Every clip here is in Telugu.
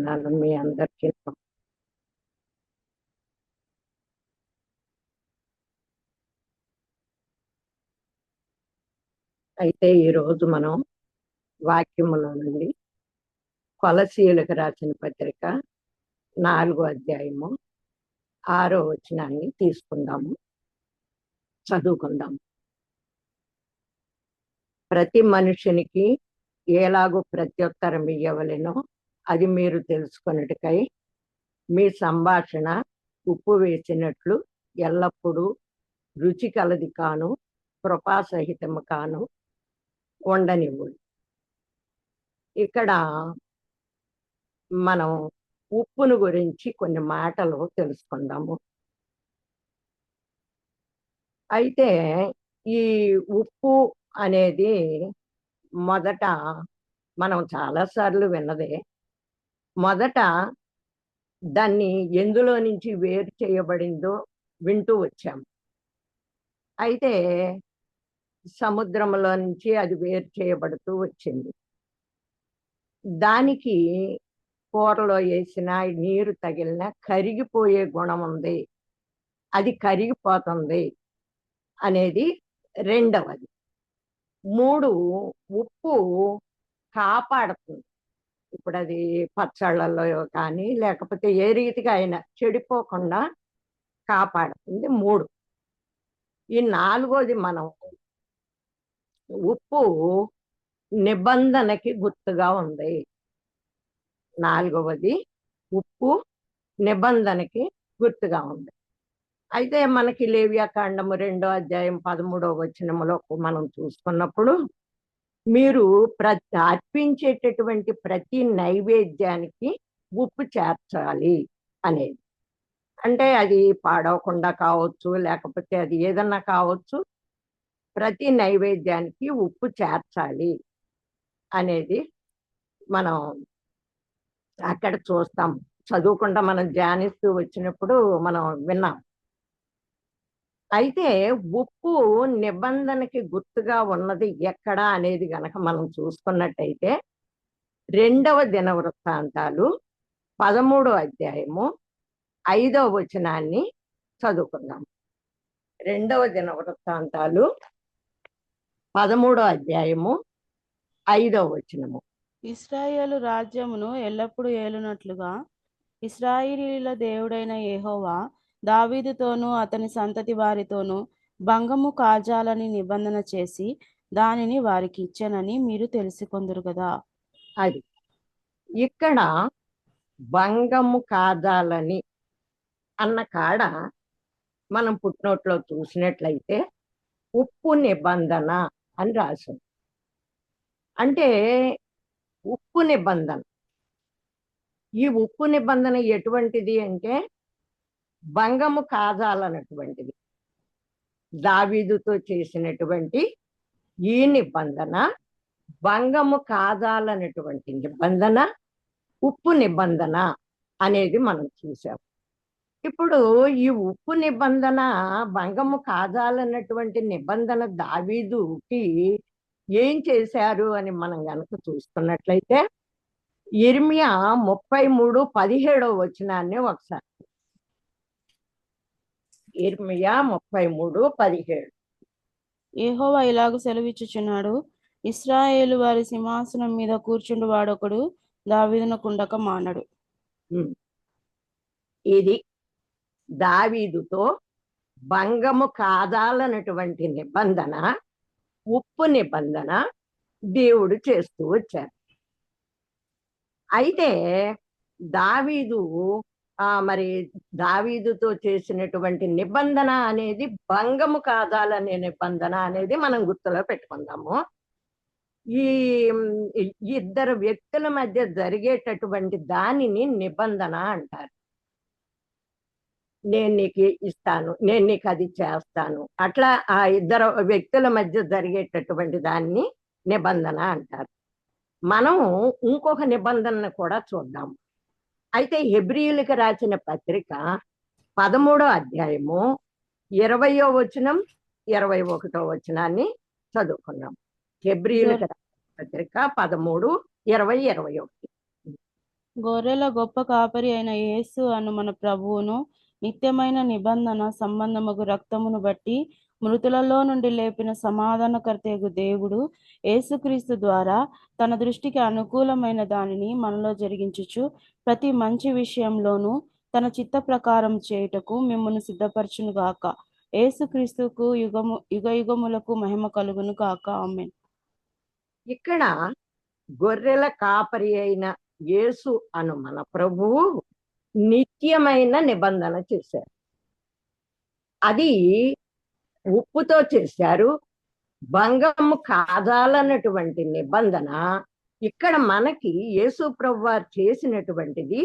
చేస్తున్నాను మీ అందరికీ అయితే ఈరోజు మనం వాక్యములో నుండి కొలసీలకు రాసిన పత్రిక నాలుగో అధ్యాయము ఆరో వచనాన్ని తీసుకుందాము. చదువుకుందాము. ప్రతి మనుషునికి ఎలాగో ప్రత్యుత్తరం ఇవ్వవలెనో అది మీరు తెలుసుకున్నట్టుకై మీ సంభాషణ ఉప్పు వేసినట్లు ఎల్లప్పుడూ రుచి కలది కాను కృపాసహితము కాను ఉండనివ్వు ఇక్కడ మనం ఉప్పును గురించి కొన్ని మాటలు తెలుసుకుందాము. అయితే ఈ ఉప్పు అనేది మొదట మనం చాలాసార్లు విన్నదే మొదట దాన్ని ఎందులో నుంచి వేరు చేయబడిందో వింటూ వచ్చాం అయితే సముద్రంలో నుంచి అది వేరు చేయబడుతూ వచ్చింది. దానికి కూరలో వేసిన నీరు తగిలిన కరిగిపోయే గుణం ఉంది. అది కరిగిపోతుంది అనేది రెండవది. మూడు ఉప్పు కాపాడుతుంది. ఇప్పుడు అది పచ్చళ్ళలో కానీ లేకపోతే ఏ రీతిగా అయినా చెడిపోకుండా కాపాడుతుంది మూడు. ఈ నాలుగోది మనం ఉప్పు నిబంధనకి గుర్తుగా ఉంది. నాలుగవది ఉప్పు నిబంధనకి గుర్తుగా ఉంది. అయితే మనకి లేవ్యాకాండము రెండో అధ్యాయం పదమూడో వచనములో మనం చూసుకున్నప్పుడు మీరు ప్ర అర్పించేటటువంటి ప్రతి నైవేద్యానికి ఉప్పు చేర్చాలి అనేది. అంటే అది పాడవకుండా కావచ్చు లేకపోతే అది ఏదన్నా కావచ్చు ప్రతి నైవేద్యానికి ఉప్పు చేర్చాలి అనేది మనం అక్కడ చూస్తాం. చదువుకుండా మనం ధ్యానిస్తూ వచ్చినప్పుడు మనం విన్నాం. అయితే ఉప్పు నిబంధనకి గుర్తుగా ఉన్నది ఎక్కడ అనేది గనక మనం చూసుకున్నట్టయితే రెండవ దినవృత్తాంతాలు పదమూడో అధ్యాయము ఐదవ వచనాన్ని చదువుకుందాం. రెండవ దినవృత్తాంతాలు పదమూడో అధ్యాయము ఐదవ వచనము. ఇస్రాయేలు రాజ్యమును ఎల్లప్పుడూ ఏలునట్లుగా ఇస్రాయిలీల దేవుడైన ఏహోవా దావీదుతోనూ అతని సంతతి వారితోనూ భంగము కాజాలని నిబంధన చేసి దానిని వారికి ఇచ్చానని మీరు తెలుసుకొందురు కదా. అది. ఇక్కడ భంగము కాజాలని అన్న కాడ మనం పుట్టినోట్లో చూసినట్లయితే ఉప్పు నిబంధన అని రాసింది. అంటే ఉప్పు నిబంధన. ఈ ఉప్పు నిబంధన ఎటువంటిది అంటే భంగము కాజాలన్నటువంటిది దావీదుతో చేసినటువంటి ఈ నిబంధన భంగము కాజాలన్నటువంటి నిబంధన ఉప్పు నిబంధన అనేది మనం చూసాం. ఇప్పుడు ఈ ఉప్పు నిబంధన భంగము కాజాలన్నటువంటి నిబంధన దావీదుకి ఏం చేశారు అని మనం గనక చూస్తున్నట్లయితే ఇర్మియా ముప్పై మూడు పదిహేడవ వచనాన్ని ఒకసారి ఇర్మియా ముప్పై మూడు పదిహేడు. యెహోవా ఇలాగ సెలవిచ్చుచున్నాడు. ఇస్రాయేలు వారి సింహాసనం మీద కూర్చుండు వాడొకడు దావీదునకుండక మానడు. ఉమ్. ఇది దావీదుతో భంగము కాదాలన్నటువంటి నిబంధన ఉప్పు నిబంధన దేవుడు చేస్తూ వచ్చారు అయితే దావీదు ఆ మరి దావీదుతో చేసినటువంటి నిబంధన అనేది భంగము కాదాలనే నిబంధన అనేది మనం గుర్తులో పెట్టుకుందాము. ఈ ఇద్దరు వ్యక్తుల మధ్య జరిగేటటువంటి దానిని నిబంధన అంటారు. నేను నీకు ఇస్తాను నేను నీకు అది చేస్తాను. అట్లా ఆ ఇద్దరు వ్యక్తుల మధ్య జరిగేటటువంటి దాన్ని నిబంధన అంటారు. మనం ఇంకొక నిబంధనను కూడా చూద్దాము. అయితే హెబ్రియులకి రాసిన పత్రిక పదమూడో అధ్యాయము ఇరవయో వచనం ఇరవై ఒకటో వచనాన్ని చదువుకున్నాం. హెబ్రియులకి రాసిన పత్రిక పదమూడు ఇరవై ఇరవై ఒకటి. గొర్రెల గొప్ప కాపరి అయిన యేసు అను మన ప్రభువును నిత్యమైన నిబంధన సంబంధముగు రక్తమును బట్టి మృతులలో నుండి లేపిన సమాధానకర్తయగు దేవుడు యేసుక్రీస్తు ద్వారా తన దృష్టికి అనుకూలమైన దానిని మనలో జరిగించుచు ప్రతి మంచి విషయంలోనూ తన చిత్త ప్రకారం చేయుటకు మిమ్మల్ని సిద్ధపరచును గాక. యేసుక్రీస్తుకు యుగము యుగ యుగములకు మహిమ కలుగును గాక. ఆమె ఇక్కడ గొర్రెల కాపరి అయిన యేసు అను మన ప్రభువు నిత్యమైన నిబంధన చేశారు. అది ఉప్పుతో చేశారు. భంగము కాదాలన్నటువంటి నిబంధన ఇక్కడ మనకి యేసు ప్రభువారు చేసినటువంటిది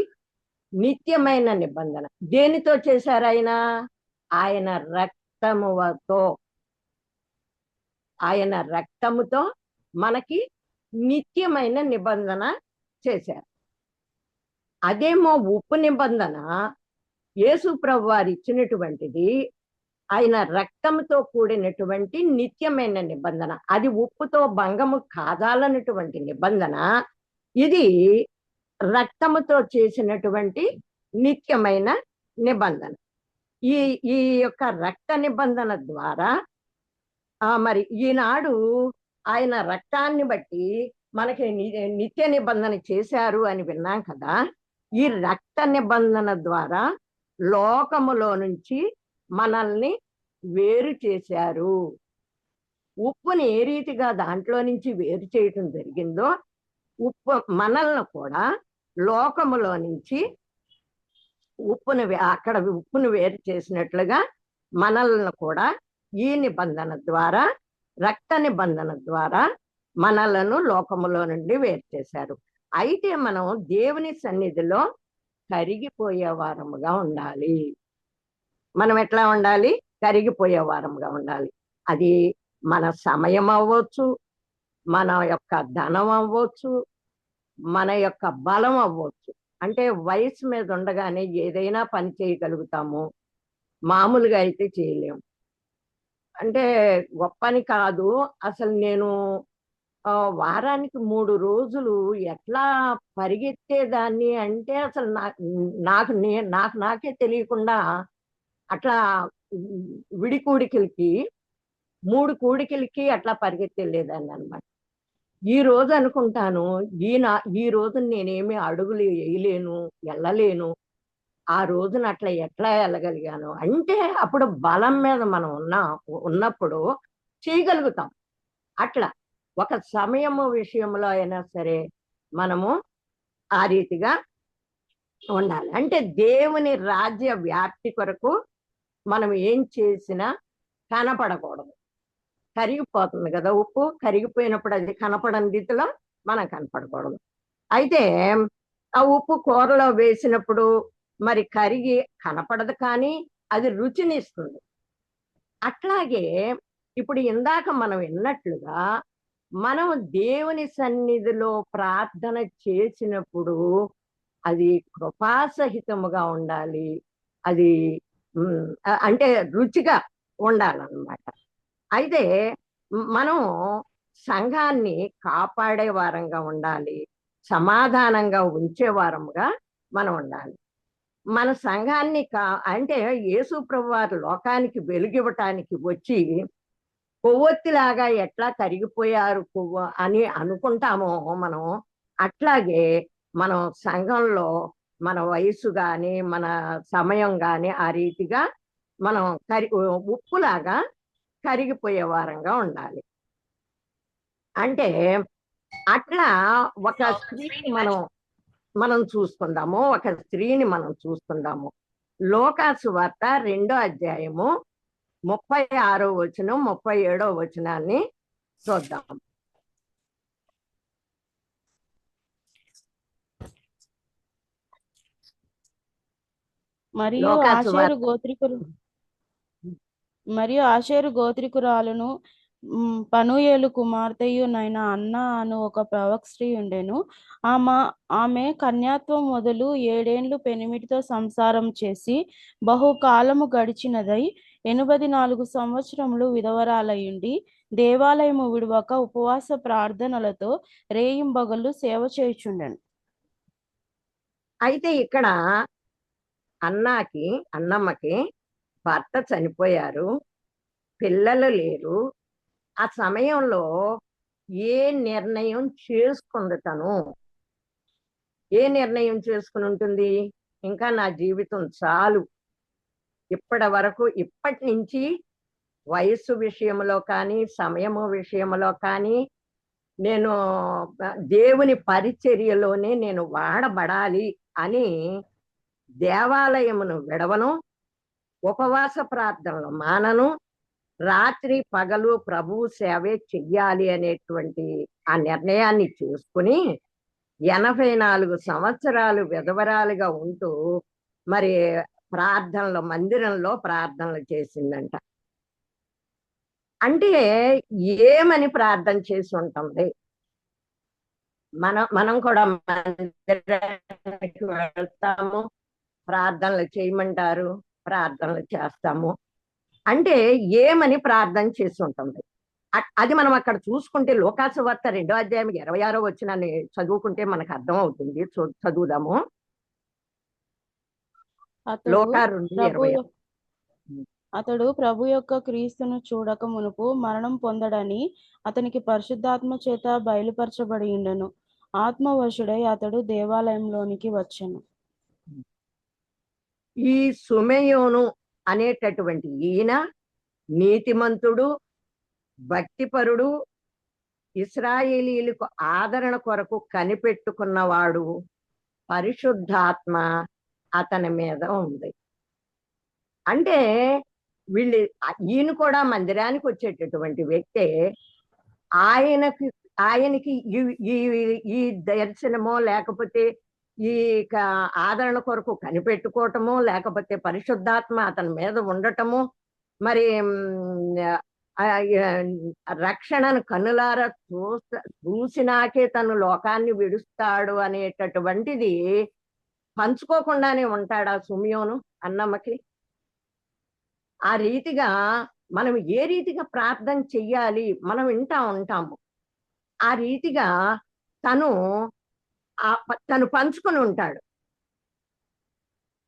నిత్యమైన నిబంధన. దేనితో చేశారు ఆయన? ఆయన రక్తముతో. ఆయన రక్తముతో మనకి నిత్యమైన నిబంధన చేశారు. అదేమో ఉప్పు నిబంధన యేసు ప్రభు వారు ఇచ్చినటువంటిది ఆయన రక్తంతో కూడినటువంటి నిత్యమైన నిబంధన. అది ఉప్పుతో భంగము కాదాలన్నటువంటి నిబంధన. ఇది రక్తముతో చేసినటువంటి నిత్యమైన నిబంధన. ఈ ఈ యొక్క రక్త నిబంధన ద్వారా ఆ మరి ఈనాడు ఆయన రక్తాన్ని బట్టి మనకి ని- నిత్య నిబంధన చేశారు అని విన్నాం కదా. ఈ రక్త నిబంధన ద్వారా లోకములో నుంచి మనల్ని వేరు చేశారు. ఉప్పుని ఏ రీతిగా దాంట్లో నుంచి వేరు చేయటం జరిగిందో ఉప్పు మనల్ని కూడా లోకములో నుంచి ఉప్పును అక్కడ ఉప్పును వేరు చేసినట్లుగా మనల్ని కూడా ఈ నిబంధన ద్వారా రక్త నిబంధన ద్వారా మనలను లోకములో నుండి వేరు చేశారు. అయితే మనం దేవుని సన్నిధిలో కరిగిపోయే వారముగా ఉండాలి. మనం ఎట్లా ఉండాలి? కరిగిపోయే వారంగా ఉండాలి. అది మన సమయం అవ్వచ్చు మన యొక్క ధనం అవ్వచ్చు మన యొక్క బలం అవ్వచ్చు. అంటే వయసు మీద ఉండగానే ఏదైనా పని చేయగలుగుతాము. మామూలుగా అయితే చేయలేము. అంటే గొప్పని కాదు. అసలు నేను వారానికి మూడు రోజులు ఎట్లా పరిగెత్తేదాన్ని అంటే అసలు నాకు నాకు నే నాకు నాకే తెలియకుండా అట్లా విడి కూడికలకి మూడు కూడికలకి అట్లా పరిగెత్తలేదాన్ని అనమాట ఈ రోజు అనుకుంటాను ఈ నా ఈ రోజు నేనేమి అడుగులు వేయలేను వెళ్ళలేను ఆ రోజున అట్లా ఎట్లా వెళ్ళగలిగాను అంటే అప్పుడు బలం మీద మనం ఉన్న ఉన్నప్పుడు చేయగలుగుతాం. అట్లా ఒక సమయము విషయంలో అయినా సరే మనము ఆ రీతిగా ఉండాలి. అంటే దేవుని రాజ్య వ్యాప్తి కొరకు మనం ఏం చేసినా కనపడకూడదు. కరిగిపోతుంది కదా ఉప్పు? కరిగిపోయినప్పుడు అది కనపడని రీతిలో మనం కనపడకూడదు. అయితే ఆ ఉప్పు కూరలో వేసినప్పుడు మరి కరిగి కనపడదు కానీ అది రుచినిస్తుంది. అట్లాగే ఇప్పుడు ఇందాక మనం విన్నట్లుగా మనం దేవుని సన్నిధిలో ప్రార్థన చేసినప్పుడు అది కృపాసహితముగా ఉండాలి. అది అంటే రుచిగా ఉండాలన్నమాట. అయితే మనం సంఘాన్ని కాపాడే వారంగా ఉండాలి సమాధానంగా ఉంచే వారముగా మనం ఉండాలి. మన సంఘాన్ని కా అంటే యేసు ప్రభు వారు లోకానికి వెలుగివ్వటానికి వచ్చి కొవ్వొత్తిలాగా ఎట్లా కరిగిపోయారు కొవ్వ అని అనుకుంటామో మనం అట్లాగే మనం సంఘంలో మన వయసు గాని మన సమయం గాని ఆ రీతిగా మనం కరి ఉప్పులాగా కరిగిపోయే వారంగా ఉండాలి. అంటే అట్లా ఒక స్త్రీని మనం మనం చూసుకుందాము ఒక స్త్రీని మనం చూసుకుందాము. లోకాసు వార్త రెండో అధ్యాయము ముప్పై ఆరో వచనం ముప్పై ఏడో వచనాన్ని చూద్దాం. మరియు వార్త. గోత్రికులు మరియు ఆషేరు గోత్రికురాలును పనూయేలు కుమార్తెయునైన అన్న అను ఒక ప్రవక్ స్త్రీ ఉండెను ఆమె ఆమె కన్యాత్వం మొదలు ఏడేండ్లు పెనిమిటితో సంసారం చేసి బహుకాలము గడిచినదై ఎనభది నాలుగు సంవత్సరములు విధవరాలయుండి దేవాలయము విడువక ఉపవాస ప్రార్థనలతో రేయింబగళ్ళు సేవ చేయుచుండెను అయితే ఇక్కడ అన్నాకి అన్నమ్మకి భర్త చనిపోయారు పిల్లలు లేరు. ఆ సమయంలో ఏ నిర్ణయం చేసుకుంది తను ఏ నిర్ణయం చేసుకుని ఉంటుంది? ఇంకా నా జీవితం చాలు. ఇప్పటి వరకు ఇప్పటి నుంచి వయస్సు విషయంలో కానీ సమయము విషయంలో కానీ నేను దేవుని పరిచర్యలోనే నేను వాడబడాలి అని దేవాలయమును విడవను ఉపవాస ప్రార్థనలు మానను రాత్రి పగలు ప్రభు సేవే చెయ్యాలి అనేటువంటి ఆ నిర్ణయాన్ని చేసుకుని ఎనభై నాలుగు సంవత్సరాలు విధవరాలుగా ఉంటూ మరి ప్రార్థనలు మందిరంలో ప్రార్థనలు చేసిందంట. అంటే ఏమని ప్రార్థన చేసి ఉంటుంది? మనం మనం కూడా మందిరానికి వెళ్తాము ప్రార్థనలు చేయమంటారు ప్రార్థనలు చేస్తాము. అంటే ఏమని ప్రార్థన చేసి ఉంటుంది? అది మనం అక్కడ చూసుకుంటే లోకాసు వార్త రెండో అధ్యాయం ఇరవై ఆరో వచ్చిన చదువుకుంటే మనకు అర్థం అవుతుంది చదువుదాము. అతడు ప్రభు యొక్క క్రీస్తును చూడక మునుపు మరణం పొందడని అతనికి పరిశుద్ధాత్మ చేత బయలుపరచబడి ఉండెను. ఆత్మవశుడై అతడు దేవాలయంలోనికి వచ్చెను. ఈ సుమయోను అనేటటువంటి ఈయన నీతిమంతుడు భక్తిపరుడు ఇస్రాయేలీలకు ఆదరణ కొరకు కనిపెట్టుకున్నవాడు పరిశుద్ధాత్మ అతని మీద ఉంది. అంటే వీళ్ళు ఈయన కూడా మందిరానికి వచ్చేటటువంటి వ్యక్తే. ఆయనకి ఆయనకి ఈ- ఈ ఈ దర్శనమో లేకపోతే ఈ క- ఆదరణ కొరకు కనిపెట్టుకోవటము లేకపోతే పరిశుద్ధాత్మ అతని మీద ఉండటము మరి రక్షణను కన్నులారా చూస చూసినాకే తను లోకాన్ని విడుస్తాడు అనేటటువంటిది పంచుకోకుండానే ఉంటాడు ఆ సుమియోను అన్నమ్మకి. ఆ రీతిగా మనం ఏ రీతిగా ప్రార్థన చెయ్యాలి మనం వింటా ఉంటాము. ఆ రీతిగా తను తను పంచుకొని ఉంటాడు.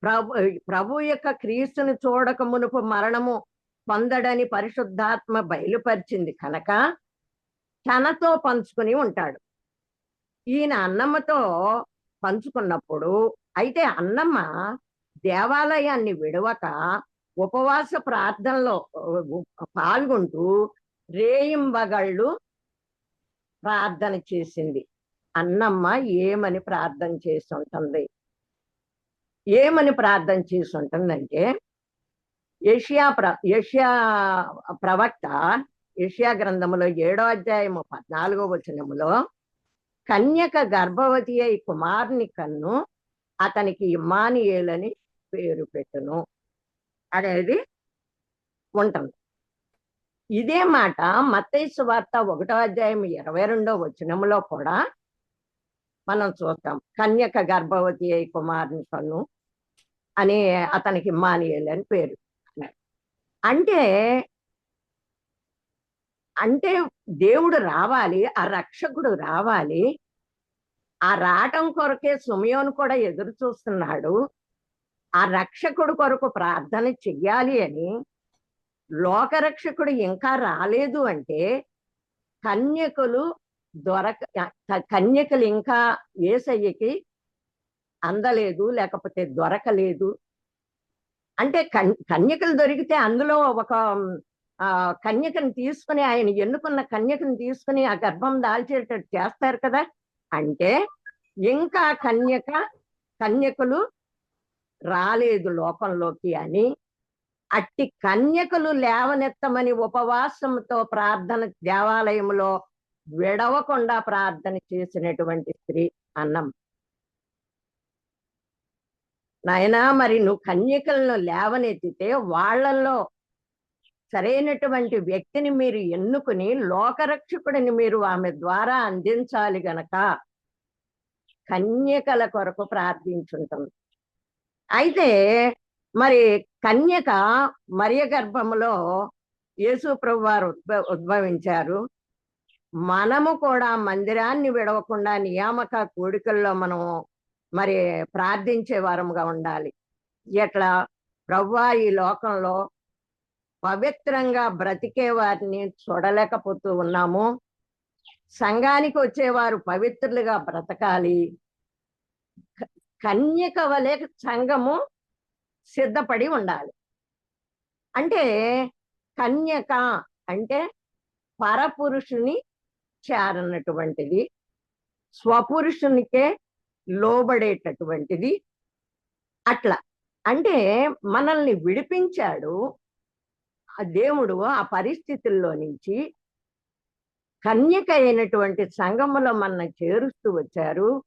ప్రభు ప్రభు యొక్క క్రీస్తుని చూడక మునుపు మరణము పొందడని పరిశుద్ధాత్మ బయలుపరిచింది కనుక తనతో పంచుకుని ఉంటాడు. ఈయన అన్నమ్మతో పంచుకున్నప్పుడు అయితే అన్నమ్మ దేవాలయాన్ని విడవక ఉపవాస ప్రార్థనలో పాల్గొంటూ రేయింబగళ్ళు ప్రార్థన చేసింది. అన్నమ్మ ఏమని ప్రార్థన చేసి ఉంటుంది? ఏమని ప్రార్థన చేసి ఉంటుందంటే ఏషియా ప్ర ఏషియా ప్రవక్త ఏషియా గ్రంథములో ఏడో అధ్యాయము పద్నాలుగో వచనములో కన్యక గర్భవతి అయి కుమారుని కన్ను అతనికి ఇమ్మానియేలని పేరు పెట్టును. అనేది ఉంటుంది. ఇదే మాట మత్తయి వార్త ఒకటో అధ్యాయం ఇరవై రెండో వచనములో కూడా మనం చూస్తాం. కన్యక గర్భవతి అయి కుమారుని కన్ను అని అతనికి మానియల్ అని పేరు అంటే అంటే దేవుడు రావాలి ఆ రక్షకుడు రావాలి. ఆ రావటం కొరకే సుమయోను కూడా ఎదురు చూస్తున్నాడు. ఆ రక్షకుడు కొరకు ప్రార్థన చెయ్యాలి అని లోకరక్షకుడు ఇంకా రాలేదు అంటే కన్యకులు దొరక కన్యకలు ఇంకా ఏసయ్యకి అందలేదు లేకపోతే దొరకలేదు. అంటే కన్ కన్యకలు దొరికితే అందులో ఒక ఆ కన్యకను తీసుకుని ఆయన ఎన్నుకున్న కన్యకను తీసుకుని ఆ గర్భం దాల్చేటట్టు చేస్తారు కదా. అంటే ఇంకా కన్యక కన్యకులు రాలేదు లోకంలోకి అని. అట్టి కన్యకలు లేవనెత్తమని ఉపవాసంతో ప్రార్థన దేవాలయంలో విడవకుండా ప్రార్థన చేసినటువంటి స్త్రీ అన్నం. నాయనా మరి నువ్వు కన్యకలను లేవనెత్తితే వాళ్ళల్లో సరైనటువంటి వ్యక్తిని మీరు ఎన్నుకుని లోకరక్షకుడిని మీరు ఆమె ద్వారా అందించాలి గనక కన్యకల కొరకు ప్రార్థించుంటుంది అయితే మరి కన్యక మరియ గర్భములో యేసు ప్రభు వారు ఉద్భ ఉద్భవించారు. మనము కూడా మందిరాన్ని విడవకుండా నియామక కోడికల్లో మనం మరి ప్రార్థించే వారముగా ఉండాలి. ఎట్లా? ప్రవ్వా ఈ లోకంలో పవిత్రంగా బ్రతికే వారిని చూడలేకపోతూ ఉన్నాము. సంఘానికి వచ్చేవారు పవిత్రులుగా బ్రతకాలి. క- కన్యక వలె సంఘము సిద్ధపడి ఉండాలి. అంటే కన్యక అంటే పరపురుషుని అన్నటువంటిది స్వపురుషునికే లోబడేటటువంటిది. అట్లా. అంటే మనల్ని విడిపించాడు ఆ దేవుడు ఆ పరిస్థితుల్లో నుంచి. కన్యక అయినటువంటి సంఘములో మన చేరుస్తూ వచ్చారు.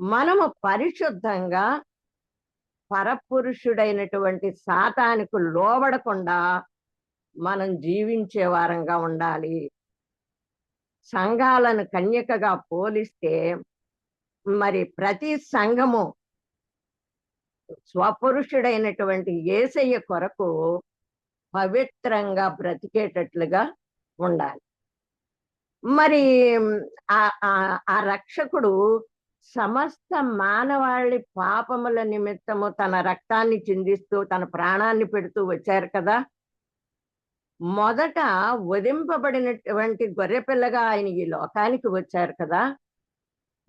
మనము పరిశుద్ధంగా పరపురుషుడైనటువంటి సాతానికి లోబడకుండా మనం జీవించే వారంగా ఉండాలి. సంఘాలను కన్యకగా పోలిస్తే మరి ప్రతి సంఘము స్వపురుషుడైనటువంటి ఏసయ్య కొరకు పవిత్రంగా బ్రతికేటట్లుగా ఉండాలి. మరి ఆ ఆ- ఆ రక్షకుడు సమస్త మానవాళి పాపముల నిమిత్తము తన రక్తాన్ని చిందిస్తూ తన ప్రాణాన్ని పెడుతూ వచ్చారు కదా. మొదట వధింపబడినటువంటి గొర్రెపిల్లగా ఆయన ఈ లోకానికి వచ్చారు కదా.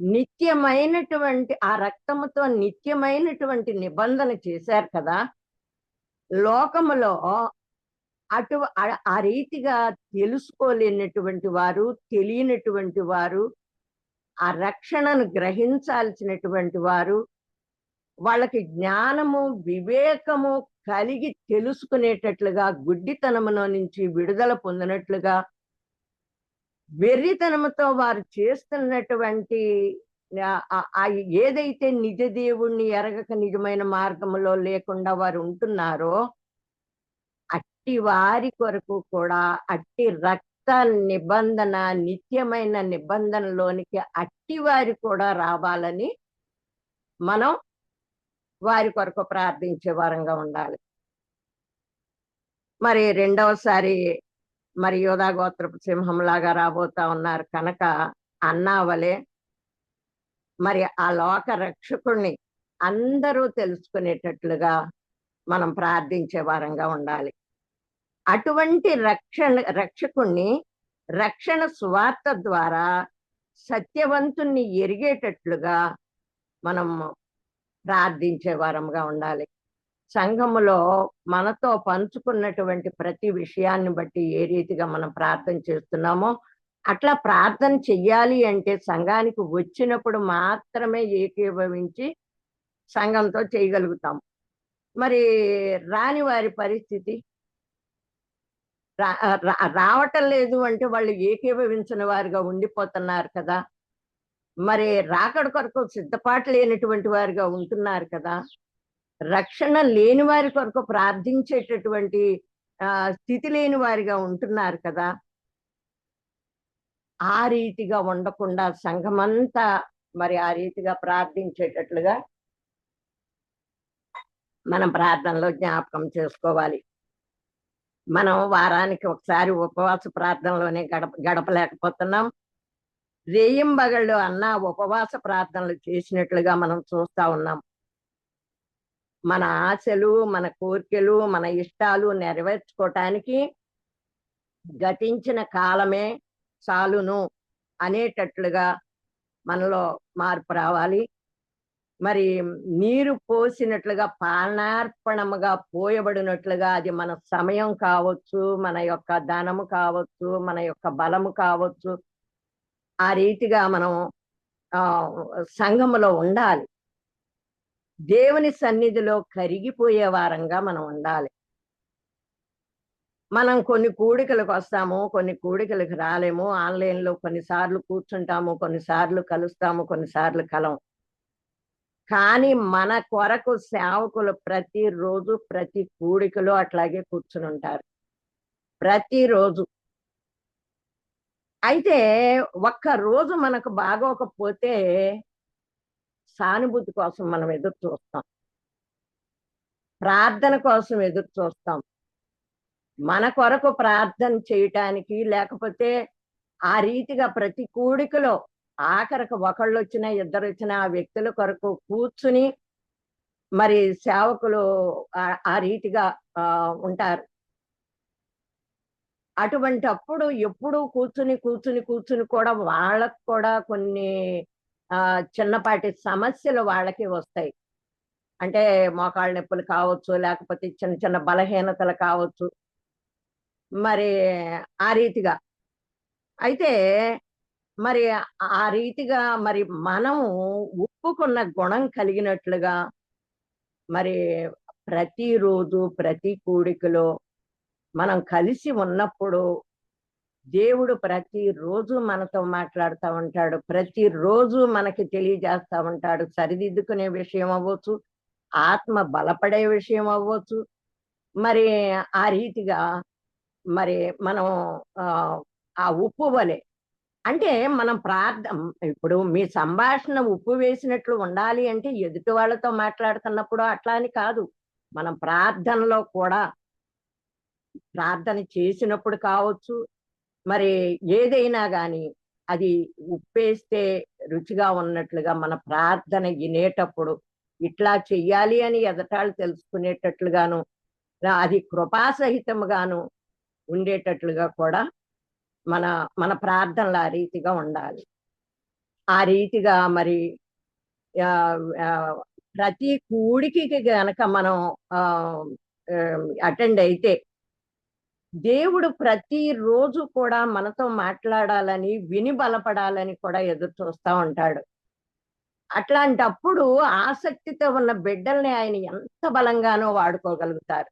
నిత్యమైనటువంటి ఆ రక్తముతో నిత్యమైనటువంటి నిబంధన చేశారు కదా. లోకములో అటు ఆ- ఆ రీతిగా తెలుసుకోలేనటువంటి వారు తెలియనటువంటి వారు ఆ రక్షణను గ్రహించాల్సినటువంటి వారు వాళ్ళకి జ్ఞానము వివేకము కలిగి తెలుసుకునేటట్లుగా గుడ్డితనములో నుంచి విడుదల పొందినట్లుగా వెర్రితనముతో వారు చేస్తున్నటువంటి ఏదైతే నిజ దేవుణ్ణి ఎరగక నిజమైన మార్గములో లేకుండా వారు ఉంటున్నారో అట్టి వారి కొరకు కూడా అట్టి రక్త నిబంధన నిత్యమైన నిబంధనలోనికి అట్టి వారి కూడా రావాలని మనం వారి కొరకు ప్రార్థించే వారంగా ఉండాలి. మరి రెండవసారి మరి యోధా గోత్రపు సింహంలాగా రాబోతా ఉన్నారు కనుక అన్నావలే మరి ఆ లోక రక్షకుణ్ణి అందరూ తెలుసుకునేటట్లుగా మనం ప్రార్థించే వారంగా ఉండాలి. అటువంటి రక్షణ రక్షకుణ్ణి రక్షణ స్వార్థ ద్వారా సత్యవంతుణ్ణి ఎరిగేటట్లుగా మనం ప్రార్థించే వారంగా ఉండాలి. సంఘములో మనతో పంచుకున్నటువంటి ప్రతి విషయాన్ని బట్టి ఏ రీతిగా మనం ప్రార్థన చేస్తున్నామో అట్లా ప్రార్థన చెయ్యాలి అంటే సంఘానికి వచ్చినప్పుడు మాత్రమే ఏకీభవించి సంఘంతో చేయగలుగుతాం. మరి రాని వారి పరిస్థితి? రా- రావటం లేదు అంటే వాళ్ళు ఏకీభవించిన వారిగా ఉండిపోతున్నారు కదా. మరి రాకడ కొరకు సిద్ధపాటు లేనటువంటి వారిగా ఉంటున్నారు కదా. రక్షణ లేని వారి కొరకు ప్రార్థించేటటువంటి స్థితి లేని వారిగా ఉంటున్నారు కదా. ఆ రీతిగా ఉండకుండా సంఘమంతా మరి ఆ రీతిగా ప్రార్థించేటట్లుగా మనం ప్రార్థనలో జ్ఞాపకం చేసుకోవాలి. మనం వారానికి ఒకసారి ఉపవాస ప్రార్థనలోనే గడప గడపలేకపోతున్నాం. రేయింబగళ్ళు అన్న ఉపవాస ప్రార్థనలు చేసినట్లుగా మనం చూస్తా ఉన్నాం. మన ఆశలు మన కోరికలు మన ఇష్టాలు నెరవేర్చుకోవటానికి గతించిన కాలమే చాలును అనేటట్లుగా మనలో మార్పు రావాలి. మరి నీరు పోసినట్లుగా పానార్పణముగా పోయబడినట్లుగా అది మన సమయం కావచ్చు మన యొక్క ధనము కావచ్చు మన యొక్క బలము కావచ్చు ఆ రీతిగా మనం సంఘములో ఉండాలి. దేవుని సన్నిధిలో కరిగిపోయే వారంగా మనం ఉండాలి. మనం కొన్ని కూడికలకు వస్తాము కొన్ని కూడికలకు రాలేము. ఆన్లైన్లో కొన్నిసార్లు కూర్చుంటాము కొన్నిసార్లు కలుస్తాము కొన్నిసార్లు కలం. కానీ మన కొరకు సేవకులు ప్రతిరోజు ప్రతి కూడికలో అట్లాగే కూర్చుని ఉంటారు. ప్రతిరోజు. అయితే ఒక్క రోజు మనకు బాగోకపోతే సానుభూతి కోసం మనం ఎదురు చూస్తాం. ప్రార్థన కోసం ఎదురు చూస్తాం. మన కొరకు ప్రార్థన చేయటానికి లేకపోతే ఆ రీతిగా ప్రతి కూడికలో ఆఖరికి ఒకళ్ళు వచ్చినా ఇద్దరు వచ్చినా ఆ వ్యక్తుల కొరకు కూర్చుని మరి సేవకులు ఆ- రీతిగా ఉంటారు. అటువంటి అప్పుడు ఎప్పుడు కూర్చుని కూర్చుని కూర్చుని కూడా వాళ్ళకు కూడా కొన్ని చిన్నపాటి సమస్యలు వాళ్ళకి వస్తాయి. అంటే మోకాళ్ళ నొప్పులు కావచ్చు లేకపోతే చిన్న చిన్న బలహీనతలు కావచ్చు. మరి ఆ రీతిగా. అయితే మరి ఆ రీతిగా మరి మనము ఒప్పుకున్న గుణం కలిగినట్లుగా మరి ప్రతిరోజు ప్రతి కూడికలో మనం కలిసి ఉన్నప్పుడు దేవుడు ప్రతిరోజు మనతో మాట్లాడుతూ ఉంటాడు. ప్రతిరోజు మనకి తెలియజేస్తూ ఉంటాడు. సరిదిద్దుకునే విషయం అవ్వచ్చు ఆత్మ బలపడే విషయం అవ్వచ్చు. మరి ఆ రీతిగా మరి మనం ఆ, ఆ ఉప్పు వలె అంటే మనం ప్రార్థన ఇప్పుడు మీ సంభాషణ ఉప్పు వేసినట్లు ఉండాలి అంటే ఎదుటి వాళ్ళతో మాట్లాడుతున్నప్పుడు అట్లా అని కాదు. మనం ప్రార్థనలో కూడా ప్రార్థన చేసినప్పుడు కావచ్చు మరి ఏదైనా కానీ అది ఉప్పేస్తే రుచిగా ఉన్నట్లుగా మన ప్రార్థన వినేటప్పుడు ఇట్లా చెయ్యాలి అని ఎదటాలు తెలుసుకునేటట్లుగాను అది కృపాసహితముగాను ఉండేటట్లుగా కూడా మన మన ప్రార్థనలు ఆ రీతిగా ఉండాలి. ఆ రీతిగా మరి ప్రతి కూడికి గనక మనం అటెండ్ అయితే దేవుడు ప్రతి రోజు కూడా మనతో మాట్లాడాలని విని బలపడాలని కూడా ఎదురు చూస్తా ఉంటాడు. అట్లాంటప్పుడు ఆసక్తితో ఉన్న బిడ్డల్ని ఆయన ఎంత బలంగానో వాడుకోగలుగుతారు.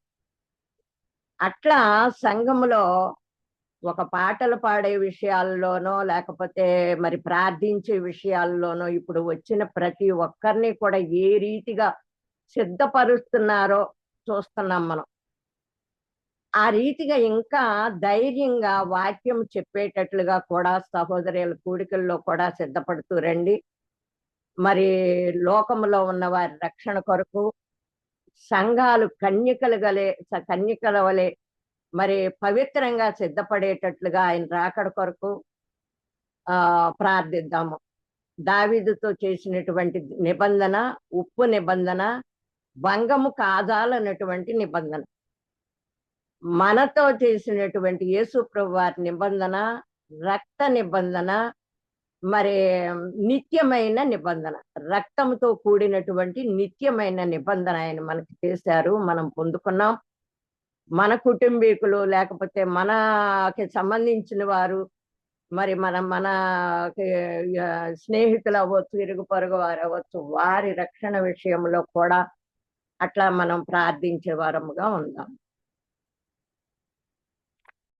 అట్లా సంఘములో ఒక పాటలు పాడే విషయాల్లోనో లేకపోతే మరి ప్రార్థించే విషయాల్లోనో ఇప్పుడు వచ్చిన ప్రతి ఒక్కరిని కూడా ఏ రీతిగా సిద్ధపరుస్తున్నారో చూస్తున్నాం మనం. ఆ రీతిగా ఇంకా ధైర్యంగా వాక్యం చెప్పేటట్లుగా కూడా సహోదరుల కూడికల్లో కూడా సిద్ధపడుతూ రండి. మరి లోకములో ఉన్న వారి రక్షణ కొరకు సంఘాలు కన్యకలు గలే కన్యకల వలె మరి పవిత్రంగా సిద్ధపడేటట్లుగా ఆయన రాకడ కొరకు ఆ ప్రార్థిద్దాము. దావీదుతో చేసినటువంటి నిబంధన ఉప్పు నిబంధన భంగము కాదాలన్నటువంటి నిబంధన. మనతో చేసినటువంటి యేసు ప్రభు వారి నిబంధన రక్త నిబంధన మరి నిత్యమైన నిబంధన. రక్తంతో కూడినటువంటి నిత్యమైన నిబంధన ఆయన మనకి చేశారు. మనం పొందుకున్నాం. మన కుటుంబీకులు లేకపోతే మనకి సంబంధించిన వారు మరి మన మన స్నేహితులు అవ్వచ్చు ఇరుగు పొరుగు వారు అవ్వచ్చు వారి రక్షణ విషయంలో కూడా అట్లా మనం ప్రార్థించే వారముగా ఉందాం.